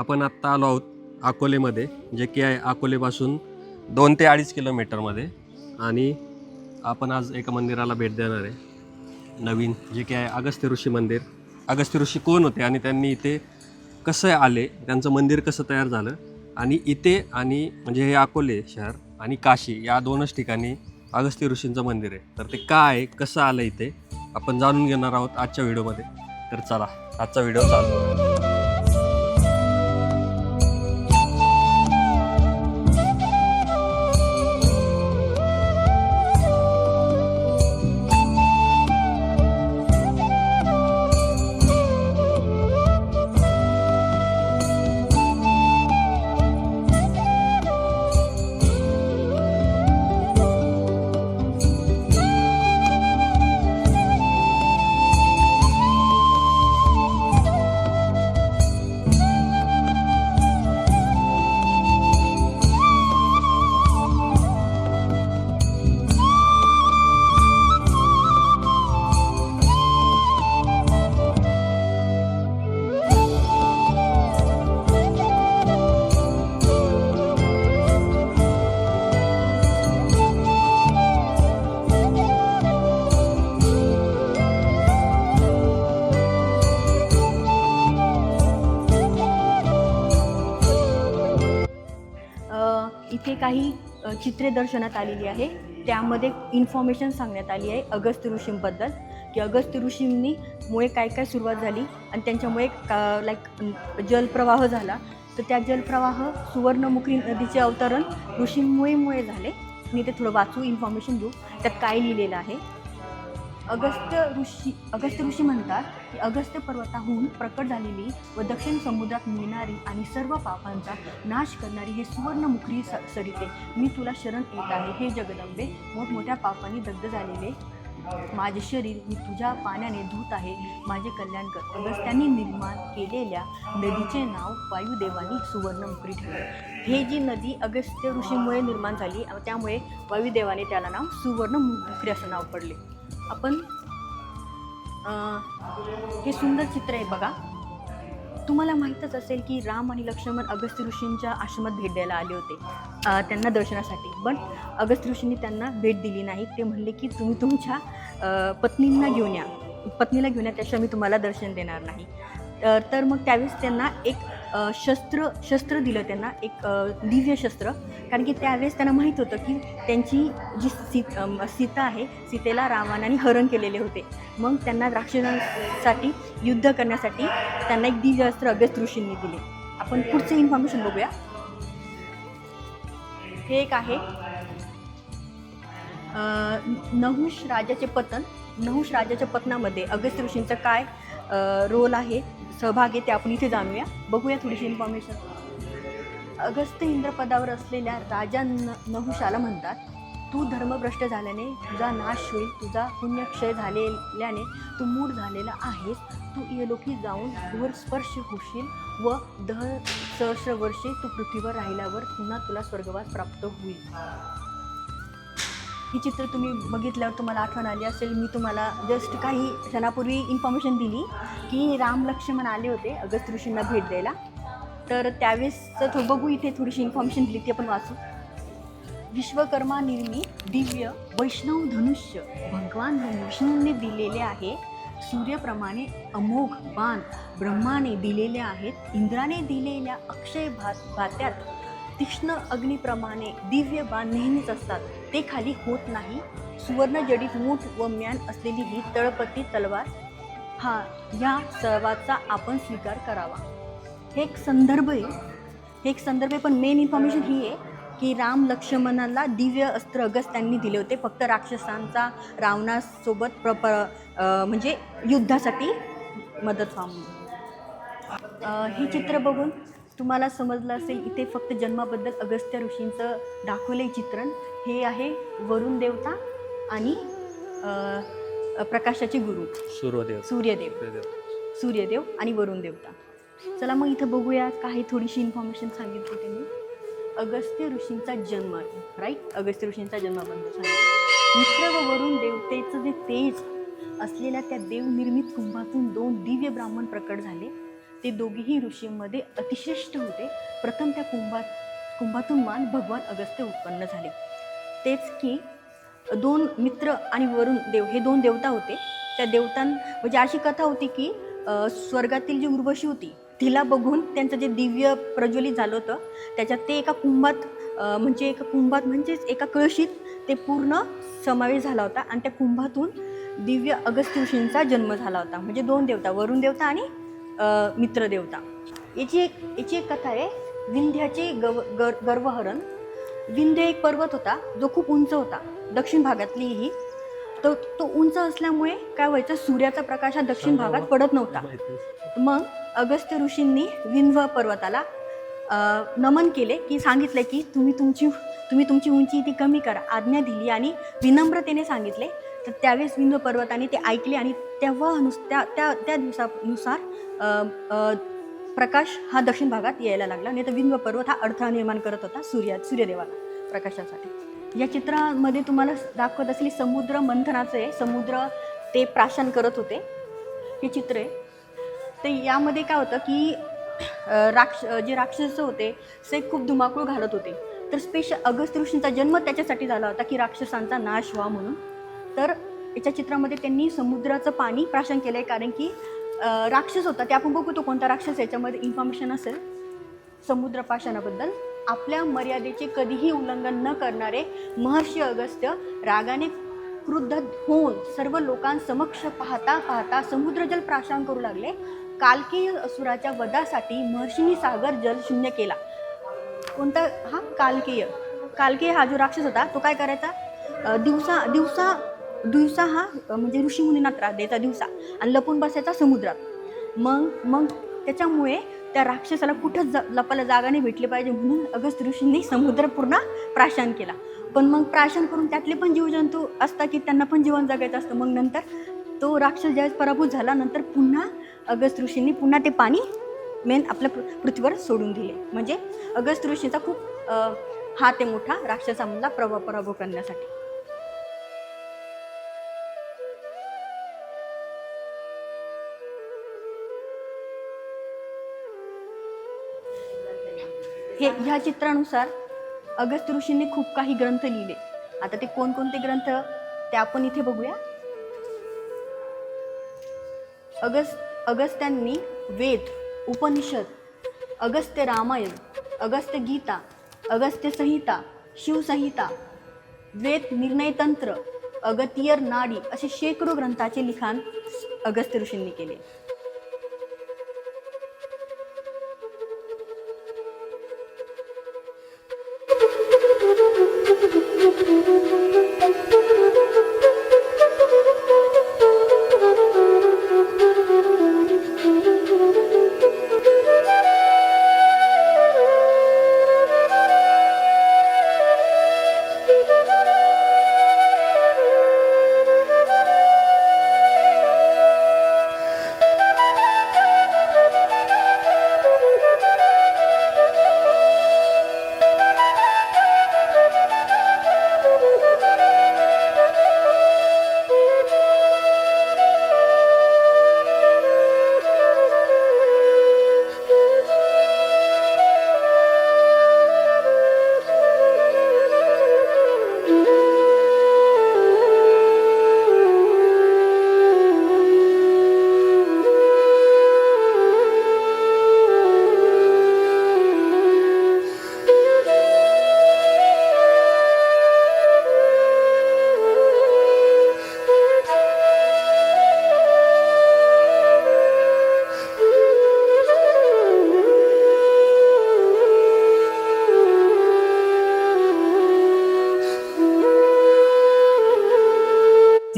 आपण आत्ता आलो आहोत अकोलेमध्ये जे की आहे अकोलेपासून दोन ते अडीच किलोमीटरमध्ये. आणि आपण आज एका मंदिराला भेट देणार आहे. नवीन जे की आहे अगस्त्य ऋषी मंदिर. अगस्त्य ऋषी कोण होते आणि त्यांनी इथे कसं आले त्यांचं मंदिर कसं तयार झालं? आणि इथे आणि म्हणजे हे अकोले शहर आणि काशी या दोनच ठिकाणी अगस्त्य ऋषींचं मंदिर आहे. तर ते काय आहे कसं आलं इथे आपण जाणून घेणार आहोत आजच्या व्हिडिओमध्ये. तर चला आजचा व्हिडिओ चालू काही चित्रे दर्शनात आलेली आहे. त्यामध्ये इन्फॉर्मेशन सांगण्यात आली आहे अगस्त्य ऋषींबद्दल की अगस्त्य ऋषींनी मुळे काय काय सुरुवात झाली आणि त्यांच्यामुळे का लाईक जलप्रवाह झाला. तर त्या जलप्रवाह सुवर्णमुखी नदीचे अवतरण ऋषींमुळेमुळे झाले. मी ते थोडं वाचू इन्फॉर्मेशन देऊ. त्यात काय लिहिलेलं आहे? अगस्त ऋषी अगस्त ऋषी म्हणतात की अगस्त्य पर्वताहून प्रकट झालेली व दक्षिण समुद्रात मिळणारी आणि सर्व पापांचा नाश करणारी हे सुवर्णमुखरी स सरिते. मी तुला शरण येत आहे. हे जगदंबे मोठमोठ्या पापांनी दग्ध झालेले माझे शरीर मी तुझ्या पाण्याने धूत आहे. माझे कल्याण कर. अगस्त्यांनी निर्माण केलेल्या नदीचे नाव वायुदेवानी सुवर्णमुखरी ठेवले. हे जी नदी अगस्त्य ऋषीमुळे निर्माण झाली त्यामुळे वायुदेवाने त्याला नाव सुवर्णमुखरी असं नाव पडले. आपण हे सुंदर चित्र आहे बघा. तुम्हाला माहीतच असेल की राम आणि लक्ष्मण अगस्त्य ऋषींच्या आश्रमात भेट द्यायला आले होते. त्यांना दर्शनासाठी. पण अगस्त्य ऋषींनी त्यांना भेट दिली नाही. ते म्हणले की तुम्ही तुमच्या पत्नींना घेऊन या. पत्नीला घेऊन या त्याशिवाय मी तुम्हाला दर्शन देणार नाही. तर मग त्यावेळेस त्यांना एक शस्त्र शस्त्र दिलं त्यांना एक दिव्य शस्त्र. कारण की त्यावेळेस त्यांना माहीत होतं की त्यांची जी सी सीता आहे सीतेला रावणाने हरण केलेले होते. मग त्यांना राक्षसांसाठी युद्ध करण्यासाठी त्यांना एक दिव्य अस्त्र अगस्त ऋषींनी दिले. आपण पुढचे इन्फॉर्मेशन बघूया. हे एक आहे. नहुष राजाचे पतन. नहुष राजाच्या पतनामध्ये अगस्त ऋषींचं काय रोल आहे? सहभाग आहे ते आपण इथे जाणूया. बघूया थोडीशी इन्फॉर्मेशन अगस्त्य इंद्रपदावर असलेल्या राजा न नहुशाला म्हणतात तू धर्मभ्रष्ट झाल्याने तुझा नाश होईल तुझा पुण्यक्षय झालेल्याने तू मूढ झालेला आहेस. तू इयलोकी जाऊन वर स्पर्श होशील व दह सहस्र वर्षे तू पृथ्वीवर राहिल्यावर पुन्हा तुला स्वर्गवास प्राप्त होईल. ही चित्र तुम्ही बघितल्यावर तुम्हाला आठवण आली असेल मी तुम्हाला जस्ट काही क्षणापूर्वी इन्फॉर्मेशन दिली की राम लक्ष्मण आले होते अगस्त ऋषींना भेट द्यायला. तर त्यावेळेसचं थो बघू इथे थोडीशी इन्फॉर्मेशन दिली ती आपण वाचू. विश्वकर्मा निर्मित दिव्य वैष्णव धनुष्य भगवान विष्णूंनी दिलेले आहे. सूर्यप्रमाणे अमोघ बाण ब्रह्माने दिलेले आहेत इंद्राने दिलेल्या अक्षय भात भात्यात तीक्ष्ण अग्नीप्रमाणे दिव्य बाण नेहमीच असतात. ते खाली होत नाही. सुवर्ण जडीत मूठ व म्यान असलेली ही तळपती तलवार हा या सर्वाचा आपण स्वीकार करावा. हे एक संदर्भ आहे. हे एक संदर्भ आहे पण मेन इन्फॉर्मेशन ही आहे की राम लक्ष्मणाला दिव्य अस्त्र अगस्त्यांनी दिले होते. फक्त राक्षसांचा रावणासोबत प्र म्हणजे युद्धासाठी मदत व्हावी. हे चित्र बघून तुम्हाला समजलं असेल इथे फक्त जन्माबद्दल अगस्त्य ऋषींचं दाखवले चित्रण. हे आहे वरुण देवता आणि प्रकाशाचे गुरु. सूर्यदेव. सूर्यदेव. सूर्यदेव. सूर्यदेव आणि वरुण देवता. चला मग इथं बघूया काही थोडीशी इन्फॉर्मेशन सांगितली त्यांनी. अगस्त्य ऋषींचा जन्म राईट अगस्त्य ऋषींचा जन्माबद्दल सांगितलं. मित्र व वरुण देवतेचं जे तेज असलेल्या त्या देवनिर्मित कुंभातून दोन दिव्य ब्राह्मण प्रकट झाले. ते दोघेही ऋषींमध्ये अतिश्रेष्ठ होते. प्रथम त्या कुंभात कुंभातून मान भगवान अगस्त्य उत्पन्न झाले. तेच की दोन मित्र आणि वरुण देव हे दोन देवता होते. त्या देवतां म्हणजे अशी कथा होती की स्वर्गातील जी उर्वशी होती तिला बघून त्यांचं जे दिव्य प्रज्वलित झालं होतं त्याच्यात ते एका कुंभात म्हणजे एका कुंभात म्हणजेच एका कळशीत ते पूर्ण समावेश झाला होता आणि त्या कुंभातून दिव्य अगस्त्य ऋषींचा जन्म झाला होता. म्हणजे दोन देवता वरुण देवता आणि मित्रदेवता याची एक याची एक कथा आहे विंध्याचे गव गर गर्वहरण. विंध्य एक पर्वत होता. जो खूप उंच होता. दक्षिण भागातली ही तो तो उंच असल्यामुळे काय व्हायचं? सूर्याचा प्रकाश हा दक्षिण भागात पडत नव्हता. मग अगस्त्य ऋषींनी विंध्य पर्वताला नमन केले की सांगितले की तुम्ही तुमची तुम्ही तुमची उंची ती कमी करा. आज्ञा दिली आणि विनम्रतेने सांगितले. तर त्यावेळेस विंध्य पर्वताने ते ऐकले आणि तेव्हा नुस त्या त्या त्या दिवसानुसार प्रकाश हा दक्षिण भागात यायला लागला. नाही तर विंध्य पर्वत हा अडथळा निर्माण करत होता सूर्या सूर्यदेवाला. प्रकाशासाठी. या चित्रामध्ये तुम्हाला दाखवत असलेली समुद्र मंथनाचं आहे. समुद्र ते प्राशन करत होते. हे चित्र आहे. ते यामध्ये काय होतं की राक्ष जे राक्षस होते ते खूप धुमाकूळ घालत होते. तर स्पेशल अगस्त ऋषींचा जन्म त्याच्यासाठी झाला होता की राक्षसांचा नाश व्हा म्हणून. तर याच्या चित्रामध्ये त्यांनी समुद्राचं पाणी प्राशन केलं आहे कारण की राक्षस होता. ते आपण बघू तो कोणता राक्षस याच्यामध्ये इन्फॉर्मेशन असेल. समुद्र पाषाणाबद्दल आपल्या मर्यादेचे कधीही उल्लंघन न करणारे महर्षी अगस्त्य रागाने क्रुद्ध होऊन सर्व लोकांसमक्ष पाहता पाहता समुद्रजल प्राशन करू लागले. कालकीय असुराच्या वधासाठी महर्षींनी सागर जल शून्य केला. कोणता? हा? कालकेय. कालकेय हा जो राक्षस होता तो काय करायचा? दिवसा दिवसा दिवसा हा म्हणजे ऋषीमुनींना त्रास द्यायचा दिवसा. आणि लपून बसायचा समुद्रात. मग मग त्याच्यामुळे त्या राक्षसाला कुठंच ज लपायला जागा नाही भेटली पाहिजे म्हणून अगस्त ऋषींनी समुद्र पूर्ण प्राशन केला. पण मग प्राशन करून त्यातले पण जीवजंतू असतात की त्यांना पण जीवन जगायचं असतं. मग नंतर तो राक्षस ज्यावेळेस पराभूत झाला नंतर पुन्हा अगस्त ऋषींनी पुन्हा ते पाणी मेन आपल्या पृ- पृथ्वीवर सोडून दिले. म्हणजे अगस्त ऋषीचा खूप हा हात आहे मोठा राक्षसामधला प्रभाव पराभव करण्यासाठी. हे ह्या चित्रानुसार अगस्त ऋषींनी खूप काही ग्रंथ लिहिले. आता ते कोणकोणते ग्रंथ? ते आपण इथे बघूया. अगस्त अगस्त्यांनी वेद उपनिषद अगस्त्य रामायण अगस्त्य गीता अगस्त्य संहिता शिवसंहिता वेद निर्णयतंत्र अगतियर नाडी असे शेकडो ग्रंथाचे लिखाण अगस्त्य ऋषींनी केले.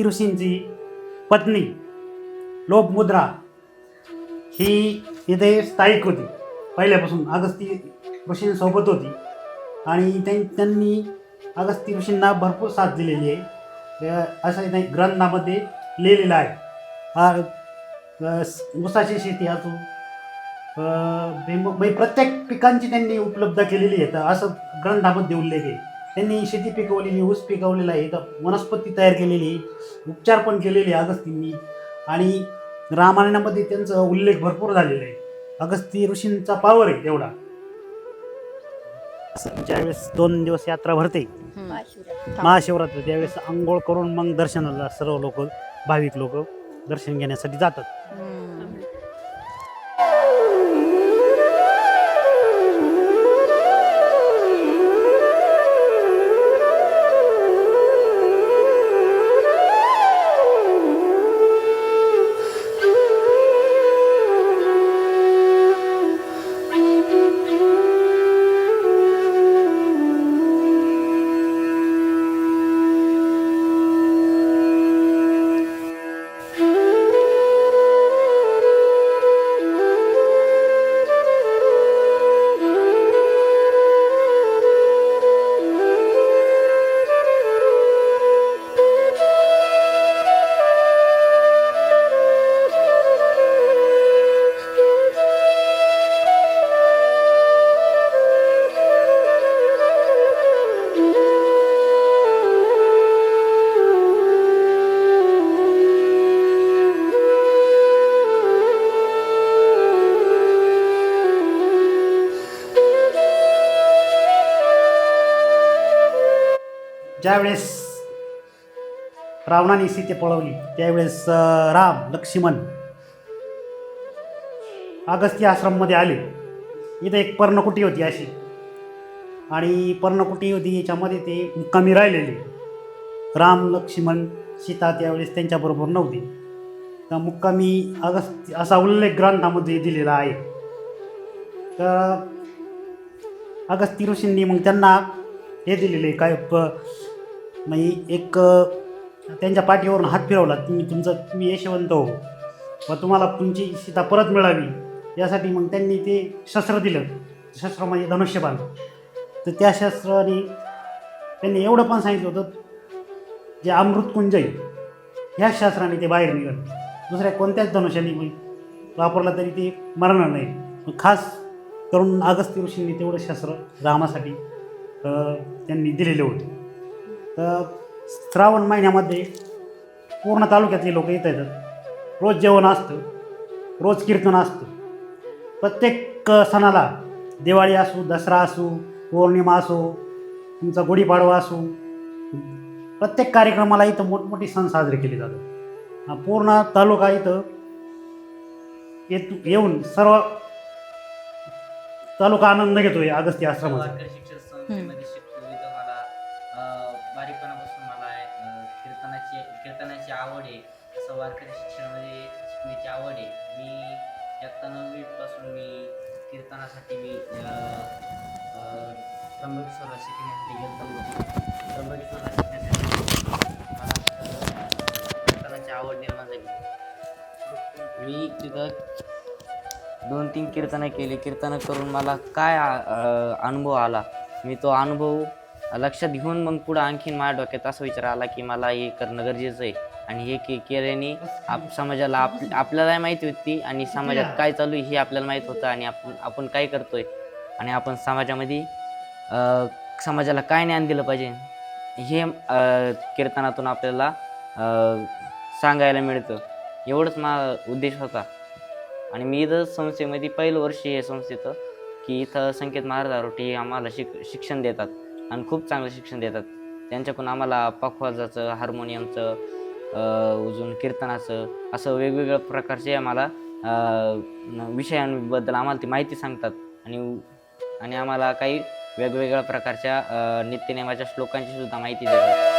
ती ऋषींची पत्नी लोपमुद्रा ही इथे स्थायिक होती. पहिल्यापासून अगस्ती ऋषींसोबत होती. आणि त्यां त्यांनी अगस्ती ऋषींना भरपूर साथ दिलेली आहे. असं नाही ग्रंथामध्ये लिहिलेलं आहे. हा ऊसाची शेती असो अ, म्हणजे प्रत्येक पिकांची त्यांनी उपलब्ध केलेली आहे. तर असं ग्रंथामध्ये उल्लेख आहे. त्यांनी शेती पिकवलेली ऊस पिकवलेला आहे. तर वनस्पती तयार केलेली आहे. उपचार पण केलेले आहे अगस्तींनी. आणि रामायणामध्ये त्यांचा उल्लेख भरपूर झालेला आहे. अगस्ती ऋषींचा पावर आहे तेवढा. ज्यावेळेस दोन दिवस यात्रा भरते महाशिवरात्री. त्यावेळेस आंघोळ करून मग दर्शनाला सर्व लोक भाविक लोक दर्शन घेण्यासाठी जातात. ज्यावेळेस रावणाने सीते पळवली त्यावेळेस राम लक्ष्मण अगस्ती आश्रममध्ये आले. इथं एक पर्णकुटी होती अशी. आणि पर्णकुटी होती याच्यामध्ये ते मुक्कामी राहिलेले. राम लक्ष्मण सीता त्यावेळेस त्यांच्याबरोबर नव्हती. तर मुक्कामी अगस्ती असा उल्लेख ग्रंथामध्ये दिलेला आहे. तर अगस्ती ऋषींनी मग त्यांना हे दिलेले काय मग एक त्यांच्या पाठीवरून हात फिरवला तुम्ही तुमचं तुम्ही यशवंत हो. व तुम्हाला तुमची सीता परत मिळावी. यासाठी मग त्यांनी ते शस्त्र दिलं. शस्त्र म्हणजे धनुष्यबाण. तर त्या शस्त्राने त्यांनी एवढं पण सांगितलं होतं जे अमृतकुंज आहे ह्या शस्त्राने ते बाहेर निघाल. दुसऱ्या कोणत्याच धनुष्याने वापरला तरी ते मरणार नाही. मग खास करून अगस्त्य ऋषींनी तेवढं शस्त्र रामासाठी त्यांनी दिलेले होते. तर श्रावण महिन्यामध्ये पूर्ण तालुक्यातले लोक येत येतात रोज जेवण असतं रोज कीर्तन असतं. प्रत्येक सणाला दिवाळी असो दसरा असू पौर्णिमा असो तुमचा गुढीपाडवा असो प्रत्येक कार्यक्रमाला इथं मोठमोठे सण साजरे केले जातात. पूर्ण तालुका इथं येत येऊन सर्व तालुका आनंद घेतोय अगस्ती आश्रमाचा. आवड आहे. असं वारकरी शिक्षणामध्ये शिकण्याची आवड आहे. मी इयत्ता नववीपासून मी कीर्तनासाठी मी त्र्यंबकेश्वरला शिकण्यासाठी गेलो त्र्यंबकेश्वरला शिकण्यासाठी कीर्तनाची आवड निर्माण झाली. मी तिथं दोन तीन कीर्तनं केली. कीर्तनं करून मला काय अनुभव आला? मी तो अनुभव लक्षात घेऊन मग पुढं आणखीन माझ्या डोक्यात असा विचार आला की मला हे करणं गरजेचं आहे. आणि हे के केल्याने आप समाजाला आप आपल्याला माहिती होती आणि समाजात काय चालू आहे हे आपल्याला माहीत होतं आणि आपण आपण काय करतोय आणि आपण समाजामध्ये समाजाला काय ज्ञान दिलं पाहिजे हे कीर्तनातून आपल्याला सांगायला मिळतं. एवढंच माझा उद्देश होता. आणि मी इथं संस्थेमध्ये पहिलं वर्ष हे संस्थेचं की इथं संकेत महाराज आरोटे हे आम्हाला शिक शिक्षण देतात आणि खूप चांगलं शिक्षण देतात. त्यांच्याकडून आम्हाला पखवाजाचं हार्मोनियमचं अजून कीर्तनाचं असं वेगवेगळ्या प्रकारचे आम्हाला विषयांबद्दल आम्हाला ती माहिती सांगतात. आणि आणि आम्हाला काही वेगवेगळ्या प्रकारच्या नित्यनेमाच्या श्लोकांची सुद्धा माहिती देतात.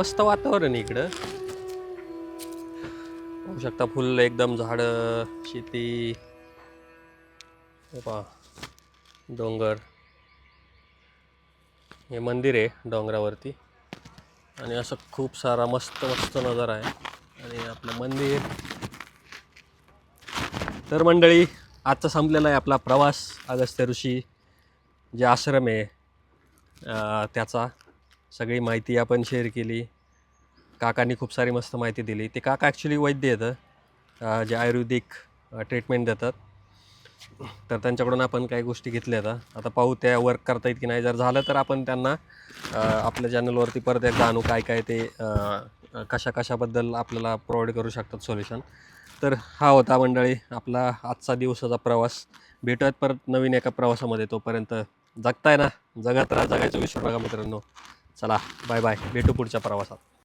मस्त वातावरण इकडं. पाहू शकता फुल एकदम झाडं शेती. डोंगर. हे मंदिर आहे डोंगरावरती. आणि असं खूप सारा मस्त मस्त नजारा आहे. आणि आपलं मंदिर. तर मंडळी आजचा संपलेला आहे आपला प्रवास अगस्त्य ऋषी. जे आश्रम आहे त्याचा. सगळी माहिती आपण शेअर केली. काकांनी खूप सारी मस्त माहिती दिली. ते काका ॲक्च्युली वैद्य येतं जे आयुर्वेदिक ट्रीटमेंट देतात. तर त्यांच्याकडून आपण काही गोष्टी घेतल्या आता आता पाहू त्या वर्क करता येत की नाही. जर झालं तर आपण त्यांना आपल्या चॅनलवरती परत एकदा आणू काय काय ते कशा कशाबद्दल आपल्याला प्रोव्हाइड करू शकतात सोल्युशन तर हा होता मंडळी आपला आजचा दिवसाचा प्रवास. भेटूयात परत नवीन एका प्रवासामध्ये. तोपर्यंत जगताय ना. जगत राहा. जगायचं विश्व बघा मित्रांनो. चला बाय बाय भेटू पुढच्या प्रवासात.